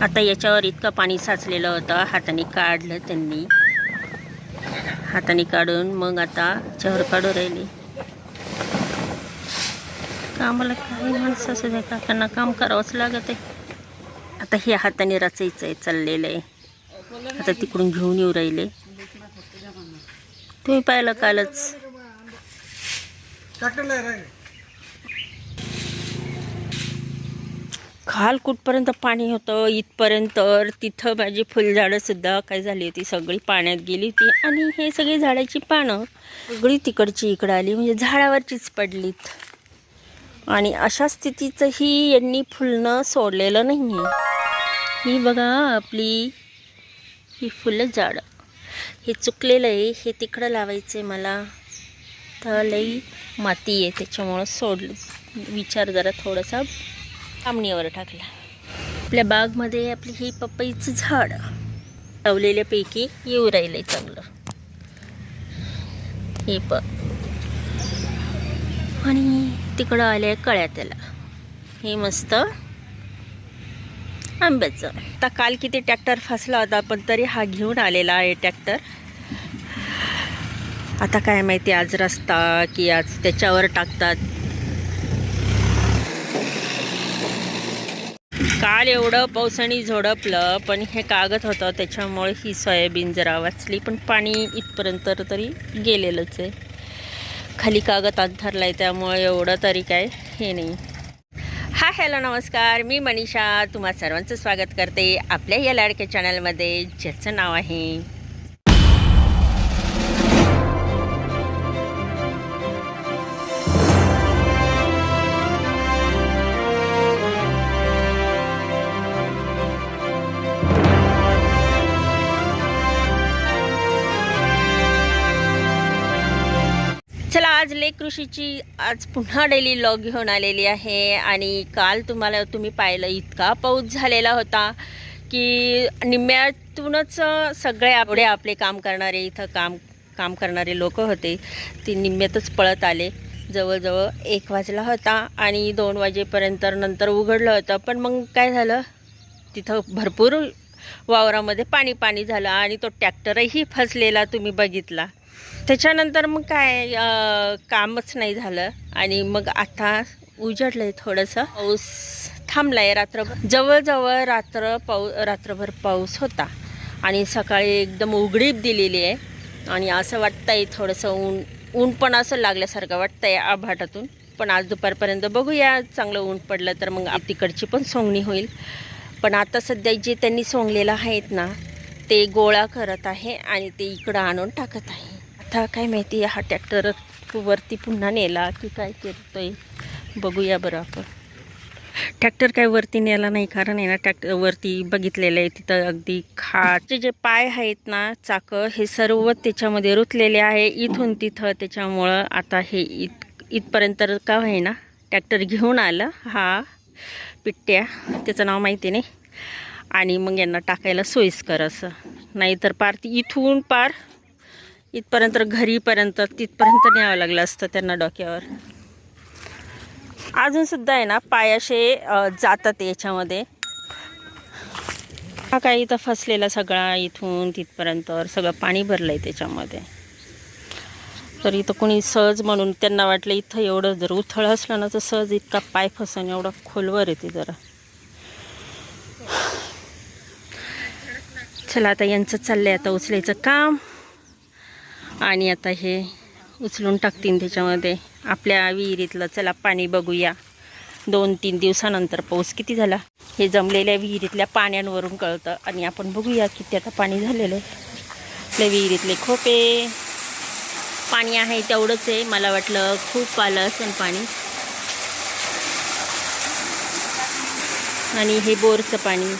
आता याच्यावर इतकं पाणी साचलेलं होतं. हाताने काढलं त्यांनी. हाताने काढून मग आता चहर काढू राहिले. कामाला काही माणसं असू द्या काकांना काम करावंच लागत आहे. आता हे हाताने रचायचं आहे चाललेलं आहे. आता तिकडून घेऊन येऊ राहिले. तुम्ही पाहिलं कालच. खाल कुठपर्यंत पाणी होतं इथपर्यंत तिथं माझी फुलझाडंसुद्धा काय झाली होती सगळी पाण्यात गेली होती. आणि हे सगळी झाडाची पानं सगळी तिकडची इकडं आली म्हणजे झाडावरचीच पडलीत. आणि अशा स्थितीचंही यांनी फुलणं सोडलेलं नाही आहे ही बघा आपली ही फुलं झाडं हे चुकलेलं आहे हे तिकडं लावायचं आहे मला. तर लई माती आहे त्याच्यामुळं सोडलं. विचार जरा थोडासा आमणीवर टाकला. आपल्या बागमध्ये आपली ही पपईचं झाड लावलेल्यापैकी येऊ राहिलं आहे चांगलं. हे प आणि तिकडं आले कळ्या त्याला. हे मस्त आंब्याचं. आता काल किती ट्रॅक्टर फसला होता पण तरी हा घेऊन आलेला आहे ट्रॅक्टर. आता काय माहिती आज रस्ता की आज त्याच्यावर टाकतात. काल एवढं पावसाने झोडपलं पण हे कागद होतं त्याच्यामुळे ही सोयाबीन जरा वाचली पण पाणी इथपर्यंत तरी गेलेलंच आहे. खाली कागद अंथरला आहे त्यामुळे एवढं तरी काय हे नाही. हा हॅलो नमस्कार. मी मनीषा. तुम्हा सर्वांचं स्वागत करते आपल्या या लाडक्या चॅनलमध्ये. ज्याचं नाव आहे दिवशीची आज पुन्हा डेली लॉग घेऊन आलेली आहे आणि काल तुम्हाला तुम्ही पाहिलं इतका पाऊस झालेला होता की निम्म्यातूनच सगळे आपले आपले काम करणारे इथं काम काम करणारे लोक होते. ते निम्म्यातच पळत आले. जवळजवळ एक वाजला होता आणि दोन वाजेपर्यंत नंतर उघडलं होतं. पण मग काय झालं? तिथं भरपूर वावरामध्ये पाणी पाणी झालं आणि तो ट्रॅक्टरही फसलेला तुम्ही बघितला. त्याच्यानंतर मग काय कामच नाही झालं. आणि मग आता उजडलं आहे थोडंसं. पाऊस थांबला आहे रात्रभर. जवळजवळ रात्र पाऊ रात्रभर पाऊस होता. आणि सकाळी एकदम उघडीप दिलेली आहे. आणि असं वाटतं आहे थोडंसं ऊन ऊन पण असं लागल्यासारखं वाटतं आहे आभाटातून. पण आज दुपारपर्यंत बघूया चांगलं ऊन पडलं तर मग तिकडची पण सोंगणी होईल. पण आता सध्या जे त्यांनी सोंगलेलं आहेत ना ते गोळा करत आहे आणि ते इकडं आणून टाकत आहे. आता काय माहिती हा ट्रॅक्टर वरती पुन्हा नेला की काय करतोय बघूया बरं आपण. ट्रॅक्टर काय वरती नेला नाही कारण आहे ना ट्रॅक्टर वरती बघितलेलं आहे तिथं अगदी खाचे जे पाय आहेत ना चाकं हे सर्व त्याच्यामध्ये रुतलेले आहे इथून तिथं. त्याच्यामुळं आता हे इत इथपर्यंत का आहे ना ट्रॅक्टर घेऊन आलं हा पिट्ट्या त्याचं नाव माहिती नाही. आणि मग यांना टाकायला सोयीस्कर असं. नाहीतर पार ती इथून पार इथपर्यंत घरीपर्यंत तिथपर्यंत न्यावं लागलं असतं त्यांना डोक्यावर. अजूनसुद्धा आहे ना पायाशे जातात याच्यामध्ये. हा काय इथं फसलेला सगळा इथून तिथपर्यंत सगळं पाणी भरलं आहे त्याच्यामध्ये. तर इथं कोणी सहज म्हणून त्यांना वाटलं इथं एवढं जर उथळ असलं ना तर सहज इतका पाय फसन एवढा खोलवर येते जरा. चला आता यांचं चाललंय आता उचलायचं काम. आणि आता हे उचलून टाकतील त्याच्यामध्ये. आपल्या विहिरीतलं चला पाणी बघूया. दोन तीन दिवसानंतर पाऊस किती झाला? हे जमलेल्या विहिरीतल्या पाण्यांवरून कळतं. आणि आपण बघूया किती आता पाणी झालेलं आहे. आपल्या विहिरीतले खोपे. पाणी आहे तेवढंच आहे. मला वाटलं खूप आलं असेल पाणी. आणि हे बोरचं पाणी.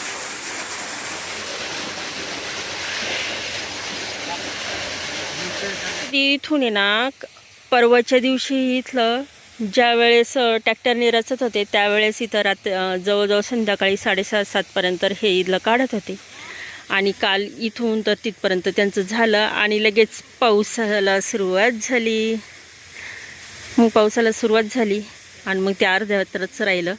इथून आहे ना परवाच्या दिवशी इथलं ज्या वेळेस अ, रचत होते त्यावेळेस इथं रात जवळजवळ संध्याकाळी साडेसात सातपर्यंत हे इथलं काढत होते. आणि काल इथून तर तिथपर्यंत त्यांचं झालं आणि लगेच पावसाला सुरुवात झाली. मग पावसाला सुरुवात झाली आणि मग ते अर्ध्यावरच राहिलं.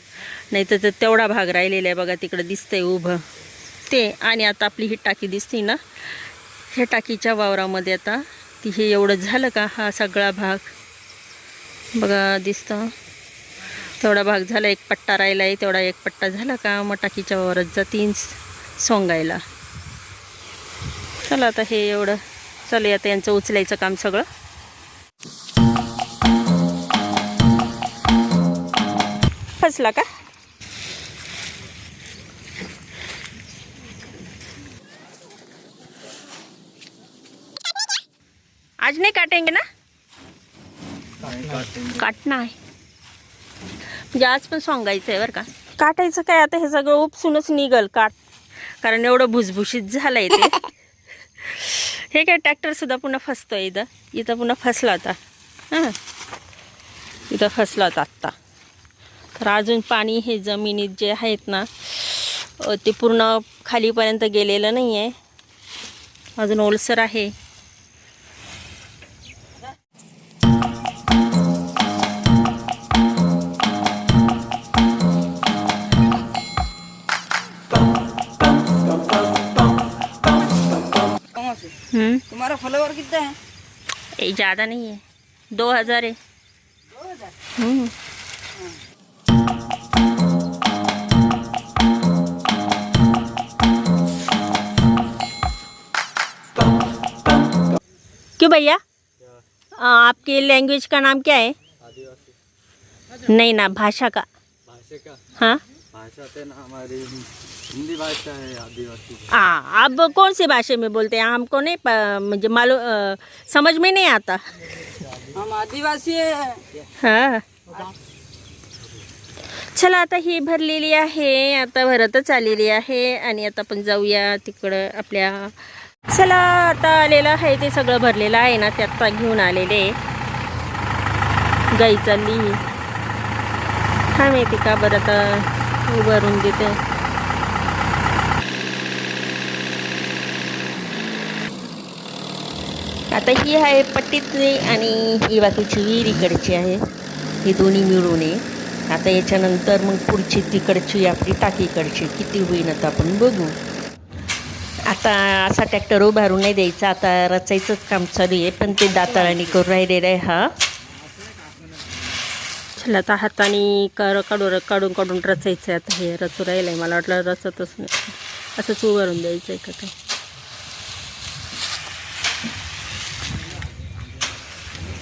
नाही तर तेवढा भाग राहिलेला आहे बघा तिकडं दिसतंय उभं. ते आणि आता आपली ही टाकी दिसते ना ह्या टाकीच्या वावरामध्ये आता ती हे एवढं झालं का? हा सगळा भाग. बघा दिसतं. तेवढा भाग झाला एक पट्टा राहिला आहे तेवढा एक पट्टा झाला का? मग टाकीच्या वावरात जातीन सोंगायला. चला आता हे एवढं. चालू आता यांचं उचलायचं काम सगळं. फसला का? आज नहीं काटेंगे ना? काटणं आहे म्हणजे आज पण सांगायचं आहे बरं का. काटायचं काय आता हे सगळं उपसूनच निघल काट. कारण एवढं भुसभुशीत झालं आहे ते. हे काय ट्रॅक्टर सुद्धा पुन्हा फसतो इथं. इथं पुन्हा फसला होता. हां. इथं फसला होता आत्ता. तर अजून पाणी हे जमिनीत जे आहेत ना ते पूर्ण खालीपर्यंत गेलेलं नाही आहे अजून ओलसर आहे. तुम्हारा फॉलोवर कितना है? ये ज़्यादा नहीं है। दो हज़ार है। दो हज़ार? हम्म। क्यों भैया? आपके लैंग्वेज का नाम क्या है? नहीं ना भाषा का। भाषा का? हाँ? भाषा तो ना हमारी हिंदी भाषा है आदिवासी। हाँ आप कौन सी भाषा में बोलते हैं? हमको नहीं प- मुझे मालूम समझ में नहीं आता। हम आदिवासी है। हां। चला आता ही भरलेली आहे आता भरतच आलेली आहे आणि आता आपण जाऊया तिकडं आपल्या चला आता आलेलं आहे ते सगळं भरलेलं आहे ना ते आत्ता घेऊन आलेले. गाई चालली. काय माहिती का बरं आता उभारून देते. आता ही आहे पट्टीतली आणि ही बाकीची विहीर इकडची आहे. ही दोन्ही मिळून आहे. आता याच्यानंतर मग पुढची तिकडची आपली टाकीकडची किती होईन आता आपण बघू. आता असा ट्रॅक्टर उभारून नाही द्यायचा. आता रचायचंच काम चालू आहे. पण ते दाताळाने करून राहिलेलं आहे हा. चला आता हाताने कर काढून काढून काढून रचायचं आहे आता हे रचू राहिलं आहे मला वाटलं रचतच नाही. असंच उभारून द्यायचं आहे का काय?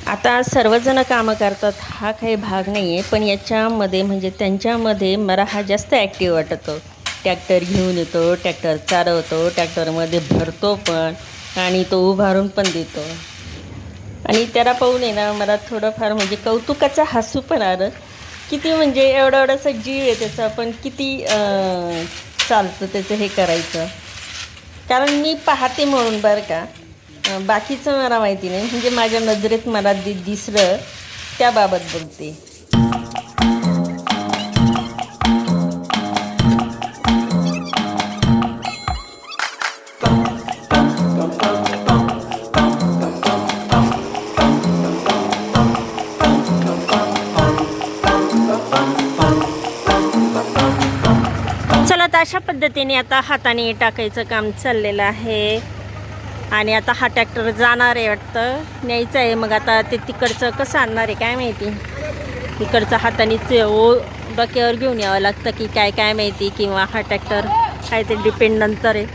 आता सर्वजण कामं करतात हा काही भाग नाही आहे पण याच्यामध्ये म्हणजे त्यांच्यामध्ये मला हा जास्त ॲक्टिव्ह वाटतो ट्रॅक्टर घेऊन येतो ट्रॅक्टर चालवतो ट्रॅक्टरमध्ये भरतो पण आणि तो उभारून पण देतो. आणि त्याला पाहून आहे ना मला थोडंफार म्हणजे कौतुकाचं हसू पण आलं. किती म्हणजे एवढा एवढासा जीव आहे त्याचा पण किती चालतं त्याचं हे करायचं. कारण मी पाहते म्हणून बरं का. बाकीचं मला माहिती नाही. म्हणजे माझ्या नजरेत मला दि दिसलं त्याबाबत बोलते. चला तर अशा पद्धतीने आता हाताने टाकायचं काम चाललेलं आहे. आणि आता हा ट्रॅक्टर जाणार आहे वाटतं. न्यायचं आहे. मग आता ते तिकडचं कसं आणणार आहे काय माहिती? तिकडचं हातानेच ओ डोक्यावर घेऊन यावं लागतं की काय काय माहिती? किंवा हा ट्रॅक्टर काय? ते डिपेंड नंतर आहे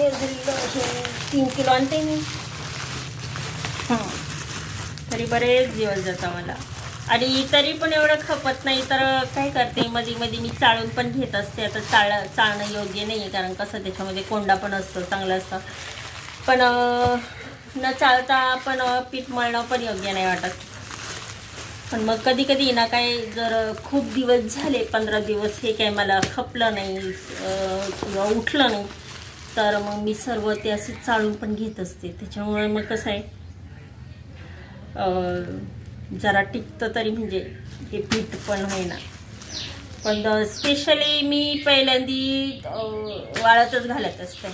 धान्य दिलं असे तीन किलो आणते मी. तरी बरेच दिवस जातं मला. आणि तरी पण एवढं खपत नाही तर काय करते मध्ये मध्ये मी चाळून पण घेत असते. आता चाळ चाळणं योग्य नाही आहे कारण कसं त्याच्यामध्ये कोंडा पण असतो चांगलं असतं. पण न चालता पण पीठ मळणं पण योग्य नाही वाटत. पण मग कधी कधी ना काय जर खूप दिवस झाले पंधरा दिवस हे काय मला खपलं नाही किंवा उठलं नाही तर मग मी सर्व ते असे चाळून पण घेत असते. त्याच्यामुळे मग कसं आहे जरा टिकतं तरी म्हणजे हे पीठ पण होईना. पण स्पेशली मी पहिल्यांदी वाळतच घालत असते.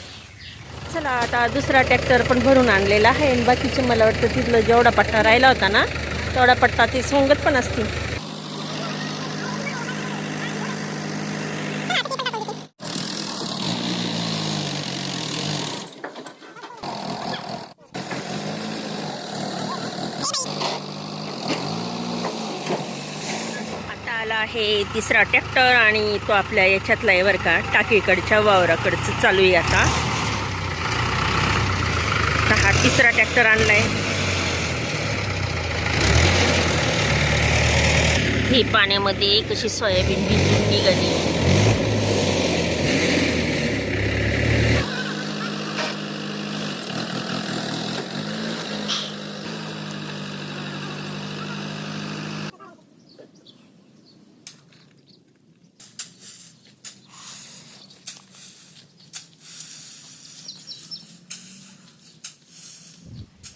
चला आता दुसरा ट्रॅक्टर पण भरून आणलेला आहे. आणि बाकीचे मला वाटतं तिथलं जेवढा पट्टा राहिला होता ना तेवढा पट्टा ते सोंगत पण असतील. आता आला आहे तिसरा ट्रॅक्टर आणि तो आपल्या याच्यातला आहे बरं का टाकीकडच्या वावराकडचं चालू आहे आता. आता हा तिसरा ट्रॅक्टर आणलाय. ही पाण्यामध्ये कशी सोयाबीन भिजून निघाली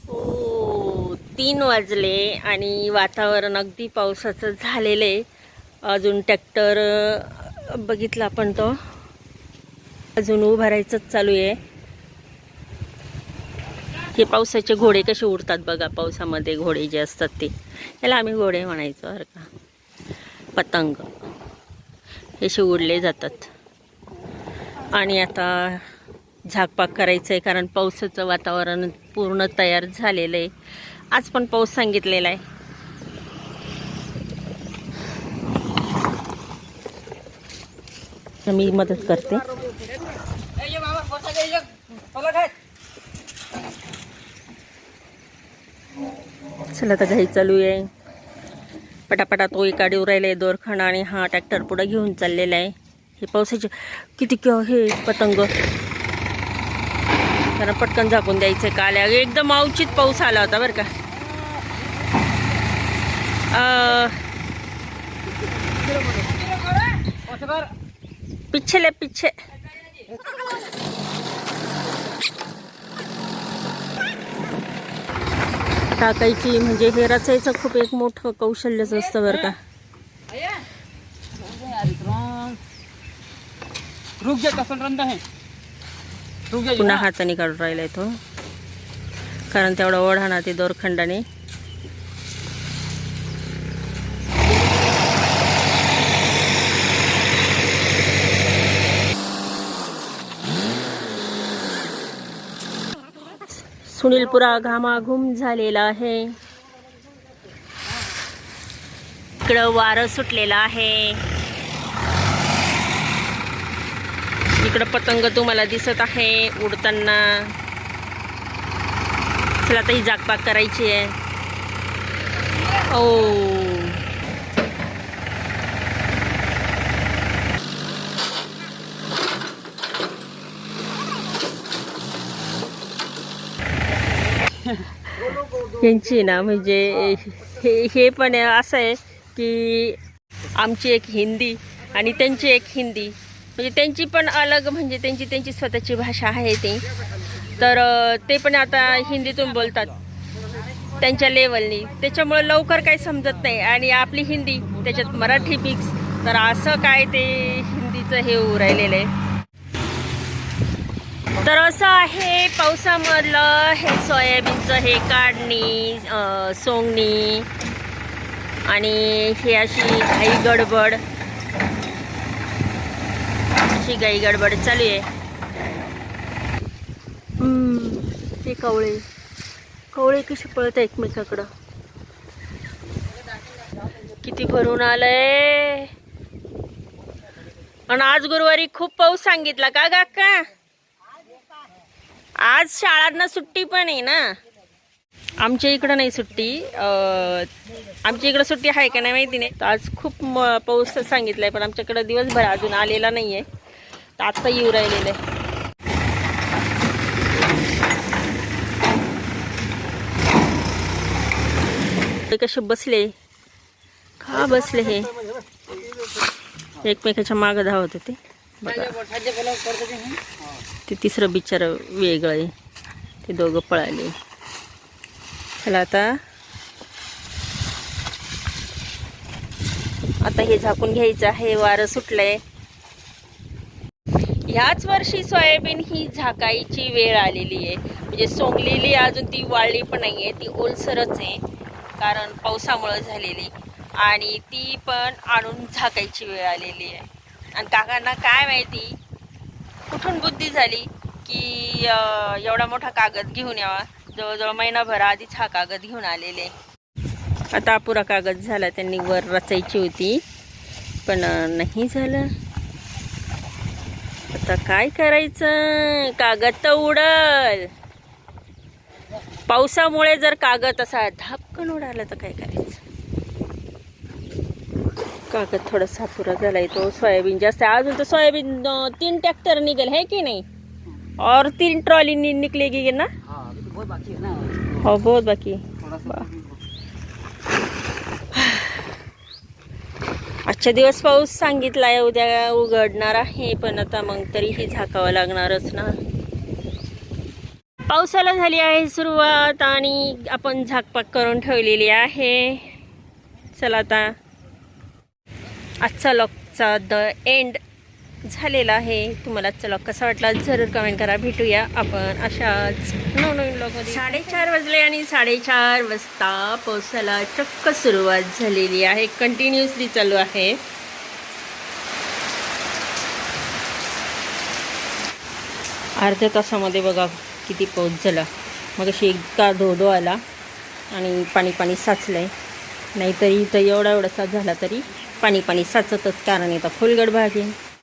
हो तीन वाजले आणि वातावरण अगदी पावसाचं झालेलं आहे. अजून ट्रॅक्टर बघितला आपण तो. अजून उभारायचंच चालू आहे. हे पावसाचे घोडे कसे उडतात बघा पावसामध्ये घोडे जे असतात ते. याला आम्ही घोडे म्हणायचो अर का. पतंग. हे असे उडले जातात. आणि आता झाकपाक करायचं आहे कारण पावसाचं वातावरण पूर्ण तयार झालेलं आहे. आज पण पाऊस सांगितलेला आहे. तर मी मदत करते. चला आता घाई चालू आहे. पटापटा तो एका राहिला दोरखंड आणि हा ट्रॅक्टर पुढे घेऊन चाललेला आहे. हे पावसाचे किती क- हे पतंग. त्यांना पटकन झाकून द्यायचं काल्या एकदम अवचित पाऊस आला होता बरं का. पिछले पिछे टाकायची म्हणजे हे रचायचं खूप एक मोठं कौशल्यच असतं बरं का. रुक जा कसं है पुन्हा हाताने काढून राहिलाय तो. कारण तेवढा ओढा ना ते दोरखंडाने. सुनील पुरा घामाघूम झालेला आहे. इकडं वारं सुटलेलं आहे. इकडं पतंग तुम्हाला दिसत आहे उडताना. चला आता ही जागपाक करायची आहे. ओ यांची ना म्हणजे हे हे पण असं आहे की आमची एक हिंदी आणि त्यांची एक हिंदी. म्हणजे त्यांची पण अलग म्हणजे त्यांची त्यांची स्वतःची भाषा आहे ती. तर ते पण आता हिंदीतून बोलतात. त्यांच्या लेवलनी त्याच्यामुळं लवकर काही समजत नाही. आणि आपली हिंदी त्याच्यात मराठी मिक्स तर असं काय ते हिंदीचं हे होऊ राहिलेलं आहे. तर असं आहे पावसामधलं हे सोयाबीनचं हे काढणी सोंगणी. आणि हे अशी घाई गडबड. अशी घाई गडबड चालू आहे. ते कवळे. कवळे कसे पळत आहे एकमेकाकडं. किती भरून आलंय. आणि आज गुरुवारी खूप पाऊस सांगितला का काका आज शाळांना सुट्टी पण आहे ना. आमच्या इकडं नाही सुट्टी. आमच्या इकडं सुट्टी आहे का नाही माहिती नाही. आज खूप पाऊस सांगितलाय पण आमच्याकडं दिवसभर अजून आलेला नाही आहे तर आत्ता येऊ राहिलेलं. आहे ते कसे बसले? का बसले हे? एकमेकाच्या मागं धावत होते. ते तिसरं बिचार वेगळं आहे. ते दोघं पळाले. चला आता. आता हे झाकून घ्यायचं आहे. वारं सुटलंय. ह्याच वर्षी सोयाबीन ही झाकायची वेळ आलेली आहे. म्हणजे सोंगलेली अजून ती वाळली पण नाही आहे ती ओलसरच आहे कारण पावसामुळं झालेली. आणि ती पण आणून झाकायची वेळ आलेली आहे. आणि काकांना काय माहिती कुठून बुद्धी झाली की एवढा मोठा कागद घेऊन यावा. जवळजवळ महिनाभर आधीच हा कागद घेऊन आलेले. आता अपुरा कागद झाला त्यांनी वर रचायची होती. पण नाही झालं. आता काय करायचं? कागद तर उडल. पावसामुळे जर कागद असा धापकन उडाला तर काय करायचं? कागद थोडासा पुरा झालाय तो. सोयाबीन जास्त अजून तर सोयाबीन तीन ट्रॅक्टर निघेल है की नहीं? और तीन ट्रॉली निकलेगी ना? हाँ बहुत बाकी है ना हो बहुत बाकी थोड़ा सा आजच्या दिवस पाऊस सांगितलाय उद्या उघडणार आहे पण आता मग तरीही झाकावं लागणारच ना. पावसाला झाली आहे सुरुवात आणि आपण झाकपाक करून ठेवलेली आहे. चला आता आजचा लॉकचा द एंड झालेला आहे. तुम्हाला चला कसा वाटला जरूर कमेंट करा. भेटूया आपण अशाच नवनवीन लॉकमध्ये साडेचार वाजले आणि साडेचार वाजता पावसाला चक्क सुरुवात झालेली आहे. कंटिन्युअसली चालू आहे. अर्ध्या तासामध्ये बघा किती पाऊस झाला. मग अशी एकदा धोधो आला आणि पाणी पाणी साचलं आहे नाहीतरी इथं एवढा एवढासा झाला तरी पाणी पाणी साचतच कारण इथं फुलगड भाग आहे.